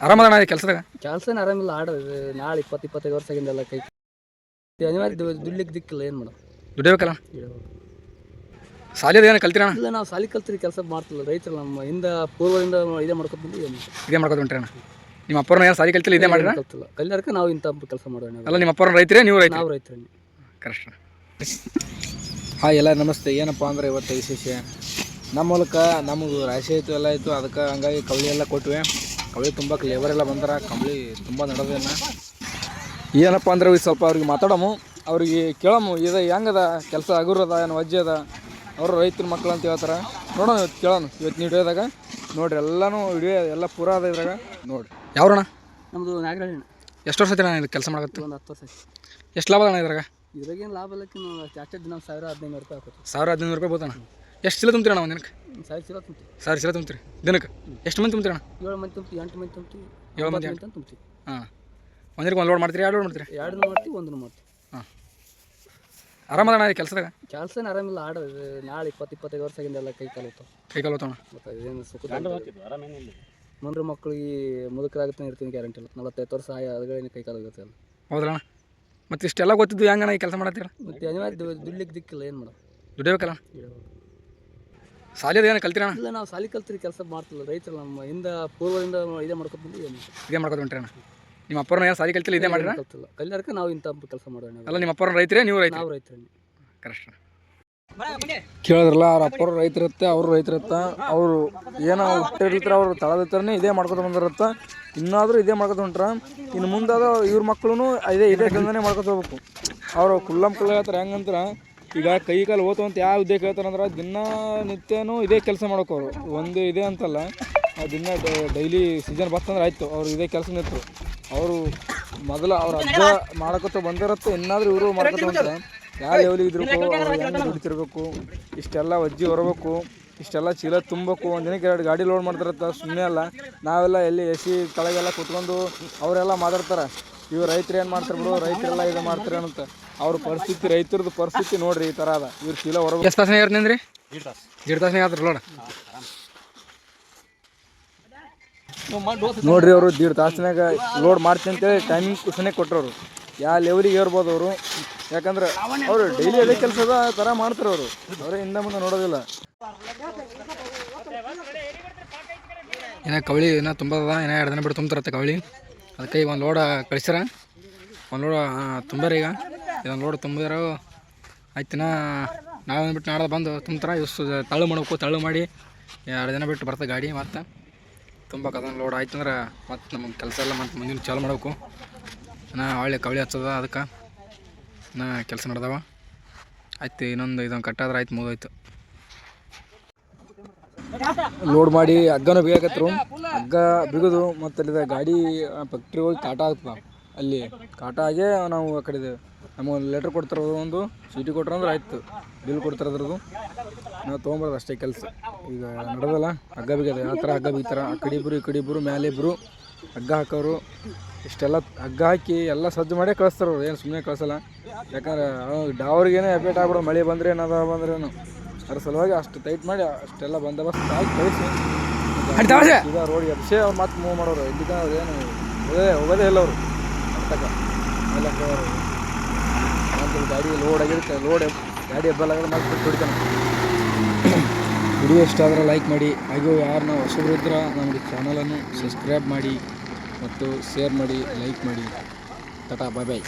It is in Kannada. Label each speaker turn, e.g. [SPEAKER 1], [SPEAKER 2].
[SPEAKER 1] ಆರಾಮದಣ್ಣ ಕೆಲಸದಾಗ?
[SPEAKER 2] ಕೆಲಸನ ಆರಾಮಿಲ್ಲ ಆಡ ನಾಳೆ ಇಪ್ಪತ್ತು ಇಪ್ಪತ್ತೈದು ವರ್ಷ ಆಗಿಂದೆಲ್ಲ ಕೈ ಅನಿವಾರ್ಯ ದುಡ್ಲಿಕ್ಕೆ ದಿಕ್ಕಿಲ್ಲ ಏನು ಮಾಡೋದು?
[SPEAKER 1] ದುಡಿಬೇಕಲ್ಲ? ಸಾಲಿದ ಏನು ಕಲ್ತಿರಣ್ಣ
[SPEAKER 2] ಇಲ್ಲ ನಾವು ಸಾಲಿ ಕಲ್ತಿರಿ ಕೆಲಸ ಮಾಡ್ತಿಲ್ಲ ರೈತರು ನಮ್ಮ ಹಿಂದೆ ಪೂರ್ವದಿಂದ ಇದೇ ಮಾಡ್ಕೊತೀವಿ
[SPEAKER 1] ಇದೇ ಮಾಡ್ಕೊತ ಹೊಂಟ್ರಿ ಅಣ್ಣ. ನಿಮ್ಮ ಅಪ್ಪರನ್ನ ಯಾರು ಸಾಲಿ ಕಲ್ತಿಲ್ಲ ಇದೇ ಮಾಡಿರ
[SPEAKER 2] ಕಲ್ತಿಲ್ಲ. ಕಲ್ಯಾರಕ್ಕೆ ನಾವು ಇಂಥ ಕೆಲಸ ಮಾಡೋಣ
[SPEAKER 1] ಅಲ್ಲ ನಿಮ್ಮ ಅಪ್ಪನ ರೈತರೇ ನೀವು ರೈತ
[SPEAKER 2] ನಾವು ರೈತರ
[SPEAKER 1] ಕರೆಕ್ಟ್
[SPEAKER 3] ಹಾಂ ಎಲ್ಲ ನಮಸ್ತೆ. ಏನಪ್ಪ ಅಂದ್ರೆ ಇವತ್ತು ವಿಶೇಷ? ನಮ್ಮ ಮೂಲಕ ನಮಗೆ ರಾಶಿ ಆಯಿತು ಎಲ್ಲ ಆಯಿತು. ಅದಕ್ಕೆ ಹಂಗಾಗಿ ಕವಳಿ ಎಲ್ಲ ಕೊಟ್ವಿ. ಕವಳಿ ತುಂಬ ಕ್ಲೇವರ್ ಎಲ್ಲ ಬಂದಾರ ಕಂಬಳಿ ತುಂಬ ನಡೆದೇನ
[SPEAKER 1] ಏನಪ್ಪ ಅಂದ್ರೆ ಈಗ ಸ್ವಲ್ಪ ಅವ್ರಿಗೆ ಮಾತಾಡಮು ಅವ್ರಿಗೆ ಕೇಳಮು ಇದು ಹೆಂಗದ ಕೆಲಸ ಅಗುರದ ಏನು ವಜ್ಜೆ ಅದ ಅವರು ರೈತರ ಮಕ್ಕಳು ಅಂತ ಹೇಳ್ತಾರೆ. ನೋಡೋಣ ಇವತ್ತು ಕೇಳೋಣ ಇವತ್ತು ನೀವು ಹಿಡಿಯೋದಾಗ ನೋಡಿರಿ ಎಲ್ಲನೂ ವಿಡಿಯೋ ಎಲ್ಲ ಪೂರ ಅದ ಇದ್ರಾಗ. ನೋಡ್ರಿ. ಯಾವ್ರಣ
[SPEAKER 2] ನಮ್ಮದು ನಾಗರಾಜಣ್ಣ
[SPEAKER 1] ಎಷ್ಟು ವರ್ಷ ನಾನು ಇದು ಕೆಲಸ ಮಾಡಕತ್ತೆ?
[SPEAKER 2] ಒಂದು ಹತ್ತು ವರ್ಷ ಆಯ್ತು.
[SPEAKER 1] ಎಷ್ಟು ಲಾಭ ಅಣ್ಣ ಇದ್ರಾಗ?
[SPEAKER 2] ಇದ್ರಾಗೇನು ಲಾಭ ಇಲ್ಲಕ್ಕೆ ನಾವು ಅಷ್ಟೇ ದಿನ ಸಾವಿರ ಹದಿನೈದು ರೂಪಾಯಿ ಹಾಕೋದು
[SPEAKER 1] ಸಾವಿರ ಹದಿನೈದು ರೂಪಾಯಿ ಬೋತಣ್ಣ ಎಷ್ಟು ಚೀಲ ತುಂಬ್ತೀರಣ್ಣ ಒಂದು ದಿನಕ್ಕೆ?
[SPEAKER 2] ಸಾವಿರ ಚೀಲ ತುಂಬ್ತೀವಿ.
[SPEAKER 1] ಸಾವಿರ ಚೀಲ ತುಂಬ್ತೀರಿ. ದಿನಕ್ಕೆ? ಎಷ್ಟು ಮಂದಿ ತುಂಬ್ತೀರಣ್ಣ
[SPEAKER 2] ಏಳು ಮಂದಿ ತುಂಬ್ತೀವಿ ಎಂಟು ಮಂದಿ ತುಂಬ್ತೀವಿ
[SPEAKER 1] ಏಳು ಮಂದಿ
[SPEAKER 2] ಅಂತ ತುಂಬ್ತೀವಿ.
[SPEAKER 1] ಹಾಂ. ಒಂದಿನಕ್ಕೆ ಒಂದು ಲೋಡ್ ಮಾಡ್ತೀರಿ ಎರಡು ಲೋಡ್ ಮಾಡ್ತೀರಿ?
[SPEAKER 2] ಎರಡನ್ನೂ ಮಾಡ್ತೀವಿ ಒಂದನ್ನು ಮಾಡ್ತೀವಿ.
[SPEAKER 1] ಹಾಂ. ಆರಾಮದಣ್ಣ ಇದು ಕೆಲಸದಾಗ?
[SPEAKER 2] ಕೆಲಸ ಆರಾಮಿಲ್ಲ ಆಡ ನಾಳೆ ಇಪ್ಪತ್ತು ಇಪ್ಪತ್ತೈದು ವರ್ಷದಿಂದ ಎಲ್ಲ ಕೈ ಕಾಲು ಹೋಗ್ತಾವೆ
[SPEAKER 1] ಕೈ ಕಾಲು ಹೋತಣ್ಣ
[SPEAKER 2] ಮತ್ತು ಇದೇನು ಸುಖ ಮಂದ್ರ ಮಕ್ಕಳಿಗೆ ಮುದುಕರಾಗುತ್ತೆ ಇರ್ತೀನಿ ಗ್ಯಾರಂಟಿ ಇಲ್ಲ. ನಲವತ್ತೈದು ವರ್ಷ ಆಯ ಅದುಗಳೇನು ಕೈ ಕಾಲು ಹೋಗುತ್ತೆ
[SPEAKER 1] ಹೌದಣ್ಣ ಮತ್ತೆ ಇಷ್ಟೆಲ್ಲ ಗೊತ್ತಿದ್ದು ಹೆಂಗಣ್ಣ ಈ ಕೆಲಸ ಮಾಡತ್ತೀರ?
[SPEAKER 2] ಮತ್ತೆ ಅನಿವಾರ್ಯ ದುಡ್ಲಿಕ್ಕೆ ದಿಕ್ಕಿಲ್ಲ ಏನು ಮಾಡೋದು?
[SPEAKER 1] ದುಡಿಬೇಕಲ್ಲ ಸಾಲಿಯದ ಏನು ಕಲ್ತಿರಣ್ಣ
[SPEAKER 2] ಇಲ್ಲ ನಾವು ಸಾಲಿ ಕಲ್ತಿರಿ ಕೆಲಸ ಮಾಡ್ತಿಲ್ಲ. ರೈತರು ನಮ್ಮ ಹಿಂದ ಪೂರ್ವದಿಂದ ಇದೇ ಮಾಡ್ಕೊಂಡು ಬಂದು ಏನು
[SPEAKER 1] ಇದೇ ಮಾಡ್ಕೊತ ಹೊಂಟ್ರಿ ಅಣ್ಣ. ನಿಮ್ಮ ಅಪ್ಪರನ್ನ ಏನು ಸಾಲಿ ಕಲ್ತಿಲ್ಲ ಇದೇ ಮಾಡಿರ
[SPEAKER 2] ಕಲ್ತಿಲ್ಲ. ಕಲ್ಯಾರಕ್ಕೆ ನಾವು ಇಂಥ ಕೆಲಸ ಮಾಡೋಣ
[SPEAKER 1] ಅಲ್ಲ ನಿಮ್ಮ ಅಪ್ಪರ ರೈತರೇ ನೀವು ರೈತ
[SPEAKER 2] ನಾವು ರೈತರೇ
[SPEAKER 1] ಕರೆಕ್ಟ್
[SPEAKER 3] ಕೇಳಿದ್ರಲ್ಲ ಅವ್ರ ಅಪ್ಪರು ರೈತರತ್ತೆ ಅವರು ರೈತರತ್ತ ಅವರು ಏನೋ ಹುಟ್ಟಿರ್ತಾರೆ ಅವ್ರು ತಳದಿರ್ತಾರನೇ ಇದೇ ಮಾಡ್ಕೊತ ಬಂದಿರತ್ತ. ಇನ್ನಾದರೂ ಇದೇ ಮಾಡ್ಕೊತ ಹೊಂಟ್ರ ಇನ್ನು ಮುಂದಾದ ಇವ್ರ ಮಕ್ಕಳು ಇದೇ ಇದೇ ಕೆಲಸನೇ ಮಾಡ್ಕೊತ ಹೋಗ್ಬೇಕು. ಅವರು ಕುಲ್ಲಂ ಕುಲ್ಲ ಹೇಳ್ತಾರೆ ಹೆಂಗಂದ್ರೆ ಈಗ ಕೈ ಕಾಲು ಓತು ಅಂತ ಯಾವ ಉದ್ದೇಶ ಹೇಳ್ತಾರಂದ್ರೆ ದಿನ ನಿತ್ಯನೂ ಇದೇ ಕೆಲಸ ಮಾಡೋಕೆ ಅವರು. ಒಂದು ಇದೇ ಅಂತಲ್ಲ ದಿನ ಡೈಲಿ ಸೀಸನ್ ಬರ್ತಂದ್ರೆ ಆಯಿತು, ಅವ್ರು ಇದೇ ಕೆಲಸ ನಿಂತರು. ಅವರು ಮೊದಲು ಅವ್ರ ಅಜ್ಜ ಮಾಡಕತ್ತ ಬಂದಿರತ್ತೆ, ಇನ್ನಾದ್ರೂ ಇವರು ಮಾಡ್ಕೊತ ಯಾರು ಲೆವೆಲಿಗೆ ಇದ್ರಬೇಕು ಹೆಂಗೆ ದುಡಿತಿರ್ಬೇಕು ಇಷ್ಟೆಲ್ಲ ಅಜ್ಜಿ ಹೊರಬೇಕು, ಇಷ್ಟೆಲ್ಲ ಚೀಲ ತುಂಬಬೇಕು, ಒಂದು ದಿನಕ್ಕೆ ಎರಡು ಗಾಡಿ ಲೋಡ್ ಮಾಡ್ತಾರತ್ತ ಸುಮ್ಮನೆ ಅಲ್ಲ, ನಾವೆಲ್ಲ ಎಲ್ಲಿ ಎ ಸಿ ಕೆಳಗೆಲ್ಲ ಕುತ್ಕೊಂಡು ಅವರೆಲ್ಲ ಮಾತಾಡ್ತಾರೆ, ಇವ್ರು ರೈತರು ಏನು ಮಾಡ್ತಾರೆ ಬಿಡು, ರೈತರೆಲ್ಲ ಇದು ಮಾಡ್ತಾರೆ ಅಂತ. ಅವ್ರ ಪರಿಸ್ಥಿತಿ ರೈತರದ್ದು ಪರಿಸ್ಥಿತಿ ನೋಡ್ರಿ ಈ ಥರ ಅದ. ಇವ್ರ ಚೀಲ ಹೊರಬೇಕು
[SPEAKER 1] ಎಷ್ಟು ತಾಸನೇ ಇರ್ತೀನಿ ರೀ ಎರಡು ತಾಸನೇ ಆದ್ರೆ ಲೋಡ್
[SPEAKER 3] ನೋಡ್ರಿ ಅವರು ದೀಡ್ ತಾಸಿನಾಗ ಲೋಡ್ ಮಾಡ್ತೀನಿ ಅಂತೇಳಿ ಟೈಮಿಂಗ್ ಕುಸನೆ ಕೊಟ್ಟರು ಯಾವ ಲೆವೆಲಿಗೆ ಏರ್ಬೋದು ಅವರು. ಯಾಕಂದ್ರೆ ಅವರು ಡೈಲಿ ಅದೇ ಕೆಲಸದ ಥರ ಮಾಡ್ತಾರೆ ಅವರು. ಅವರೇ ಹಿಂದೆ ಮುಂದೆ ನೋಡೋದಿಲ್ಲ.
[SPEAKER 1] ಏನೋ ಕವಳಿ ಏನೋ ತುಂಬ ಅದ ಏನೋ ಎರಡು ದಿನ ಬಿಟ್ಟು ತುಂಬ್ತಾರತ್ತೆ ಕವಳಿ? ಅದಕ್ಕೆ ಈಗ ಒಂದು ಲೋಡ ಕಳಿಸ್ಯಾರ. ಒಂದು ಲೋಡ ರೀ ಈಗ. ಇದೊಂದು ಲೋಡ್ ತುಂಬಿದ್ರು. ಆಯ್ತಿನ? ನಾವೇನು ಬಿಟ್ಟು ನಾಳೆ ಬಂದು ತುಂಬ್ತಾರೆ. ಇಷ್ಟು ತಳ್ಳು ಮಾಡಬೇಕು, ತಳ್ಳು ಮಾಡಿ. ಎರಡು ದಿನ ಬಿಟ್ಟು ಬರ್ತದೆ ಗಾಡಿ ಮತ್ತು. ತುಂಬ ಕದನ ಲೋಡ್ ಆಯ್ತು ಅಂದ್ರೆ ಮತ್ತು ನಮಗೆ ಕೆಲಸ ಎಲ್ಲ ಮತ್ತು ಮುಂದಿನ ಚಾಲು ಮಾಡಬೇಕು. ನಾ ಒಳ್ಳೆ ಕವಳಿ ಹಚ್ಚದ ಅದಕ್ಕೆ. ನಾ ಕೆಲಸ ನಡೆದವ. ಆಯ್ತು, ಇನ್ನೊಂದು ಇದೊಂದು ಕಟ್ಟಾದ್ರೆ ಆಯ್ತು, ಮುಗಿದೋಯ್ತು.
[SPEAKER 3] ಲೋಡ್ ಮಾಡಿ ಹಗ್ಗನೂ ಬೇಕಾಗತ್ರು ಹಗ್ಗ ಬಿಗೋದು ಮತ್ತು ಅಲ್ಲಿದ ಗಾಡಿ ಫ್ಯಾಕ್ಟ್ರಿ ಹೋಗಿ ಕಾಟ ಆಗ್ತದ. ಅಲ್ಲಿ ಕಾಟ ಆಗೇ ನಾವು ಆ ಕಡೆ ನಮಗೆ ಲೆಟ್ರ್ ಕೊಡ್ತಾರೆ ಒಂದು ಚೀಟಿ ಕೊಟ್ರೆ ಅಂದ್ರೆ ಆಯ್ತು. ಬಿಲ್ ಕೊಡ್ತಾರೆ ಅದ್ರದ್ದು. ನಾವು ತೊಗೊಂಬರೋದು ಅಷ್ಟೇ ಕೆಲಸ. ಈಗ ನಡೆದಲ್ಲ? ಹಗ್ಗ ಬಿಗದ ಆ ಥರ ಹಗ್ಗ ಬಿಗ್ತಾರೆ? ಆ ಕಡೆ ಇಬ್ಬರು ಈ ಕಡೆ ಇಬ್ಬರು ಮೇಲೆ ಇಬ್ಬರು ಹಗ್ಗ ಹಾಕೋರು. ಇಷ್ಟೆಲ್ಲ ಹಗ್ಗ ಹಾಕಿ ಎಲ್ಲ ಸಜ್ಜು ಮಾಡೇ ಕಳಿಸ್ತಾರೆ ಅವ್ರು. ಏನು ಸುಮ್ಮನೆ ಕಳಿಸಲ್ಲ. ಯಾಕಂದ್ರೆ ಡಾವ್ರಿಗೇನೆ ಎಫೆಕ್ಟ್ ಆಗ್ಬಿಡೋ ಮಳೆ ಬಂದರೆ ಏನದ ಬಂದ್ರೇನು ಅದ್ರ ಸಲುವಾಗಿ ಅಷ್ಟು ಟೈಟ್ ಮಾಡಿ ಅಷ್ಟೆಲ್ಲ ಬಂದೋಬಸ್ತ್ ಹಾಕಿ ಕಳಿಸಿ. ಈಗ ರೋಡ್ ಎಬ್ಸೆ ಅವ್ರು ಮತ್ತೆ ಮೂವ್ ಮಾಡೋರು. ಇಲ್ಲಿಗೆ ಅವ್ರು ಏನು ಹೋಗೋದೇ ಹೋಗೋದೇ ಇಲ್ಲ ಅವರು. ಅರ್ಥಕ ಎಲ್ಲ ಮತ್ತೆ ಗಾಡಿ ಲೋಡ್ ಆಗಿರುತ್ತೆ ಲೋಡ್ ಗಾಡಿ ಎಬ್ಬಲಾಗ ಮತ್ತೆ ಬಿಟ್ಟು ಹೊಡಿತಾನೆ ವಿಡಿಯೋ ಇಷ್ಟ ಆದರೆ ಲೈಕ್ ಮಾಡಿ. ಹಾಗೂ ಯಾರು ನಾವು ಹೊಸಬ್ರು ಇದ್ರೆ ನಮಗೆ ಚಾನಲನ್ನು ಸಬ್ಸ್ಕ್ರೈಬ್ ಮಾಡಿ ಮತ್ತು ಶೇರ್ ಮಾಡಿ ಲೈಕ್ ಮಾಡಿ. ಟಟಾ ಬಾಯ್ ಬಾಯ್